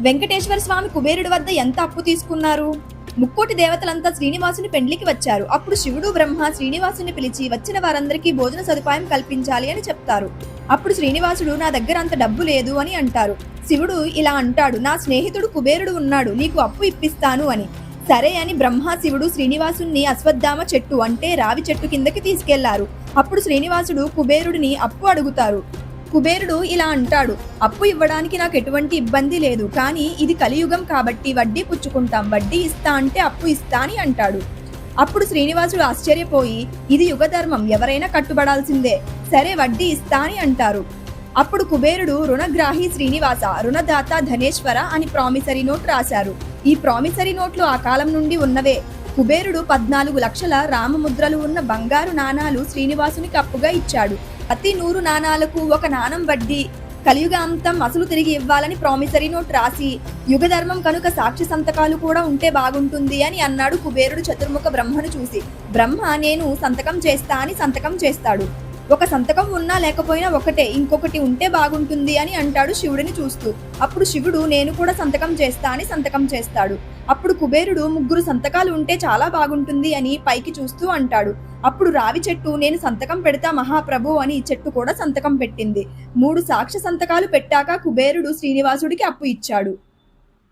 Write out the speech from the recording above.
వెంకటేశ్వర స్వామి కుబేరుడి వద్ద ఎంత అప్పు తీసుకున్నారు? ముక్కోటి దేవతలంతా శ్రీనివాసుని పెండ్లికి వచ్చారు. అప్పుడు శివుడు బ్రహ్మ శ్రీనివాసుని పిలిచి వచ్చిన వారందరికీ భోజన సదుపాయం కల్పించాలి అని చెప్తారు. అప్పుడు శ్రీనివాసుడు నా దగ్గర అంత డబ్బు లేదు అని అంటారు. శివుడు ఇలా అంటాడు నా స్నేహితుడు కుబేరుడు ఉన్నాడు నీకు అప్పు ఇప్పిస్తాను అని. సరే అని బ్రహ్మ శివుడు శ్రీనివాసుని అశ్వత్థామ చెట్టు అంటే రావి చెట్టు కిందకి తీసుకెళ్ళారు. అప్పుడు శ్రీనివాసుడు కుబేరుడిని అప్పు అడుగుతారు. కుబేరుడు ఇలా అంటాడు అప్పు ఇవ్వడానికి నాకు ఎటువంటి ఇబ్బంది లేదు కానీ ఇది కలియుగం కాబట్టి వడ్డీ పుచ్చుకుంటాం వడ్డీ ఇస్తా అంటే అప్పు ఇస్తా అని అంటాడు. అప్పుడు శ్రీనివాసుడు ఆశ్చర్యపోయి ఇది యుగధర్మం ఎవరైనా కట్టుబడాల్సిందే సరే వడ్డీ ఇస్తా అని అంటారు. అప్పుడు కుబేరుడు రుణగ్రాహి శ్రీనివాస రుణదాత ధనేశ్వర అని ప్రామిసరీ నోట్ రాశారు. ఈ ప్రామిసరీ నోట్లు ఆ కాలం నుండి ఉన్నవే. కుబేరుడు పద్నాలుగు లక్షల రామముద్రలు ఉన్న బంగారు నాణాలు శ్రీనివాసునికి అప్పుగా ఇచ్చాడు. ప్రతి నూరు నాణాలకు ఒక నాణం వడ్డీ. కలియుగాంతం అసలు తిరిగి ఇవ్వాలని ప్రామిసరీ నోట్ రాసి యుగధర్మం కనుక సాక్షి సంతకాలు కూడా ఉంటే బాగుంటుంది అని అన్నాడు కుబేరుడు చతుర్ముఖ బ్రహ్మను చూసి. బ్రహ్మ నేను సంతకం చేస్తా అని సంతకం చేస్తాడు. ఒక సంతకం ఉన్నా లేకపోయినా ఒకటే ఇంకొకటి ఉంటే బాగుంటుంది అని అంటాడు శివుడిని చూస్తూ. అప్పుడు శివుడు నేను కూడా సంతకం చేస్తా అని సంతకం చేస్తాడు. అప్పుడు కుబేరుడు ముగ్గురు సంతకాలు ఉంటే చాలా బాగుంటుంది అని పైకి చూస్తూ అంటాడు. అప్పుడు రావి చెట్టు నేను సంతకం పెడతా మహాప్రభు అని చెట్టు కూడా సంతకం పెట్టింది. మూడు సాక్ష్య సంతకాలు పెట్టాక కుబేరుడు శ్రీనివాసుడికి అప్పు ఇచ్చాడు.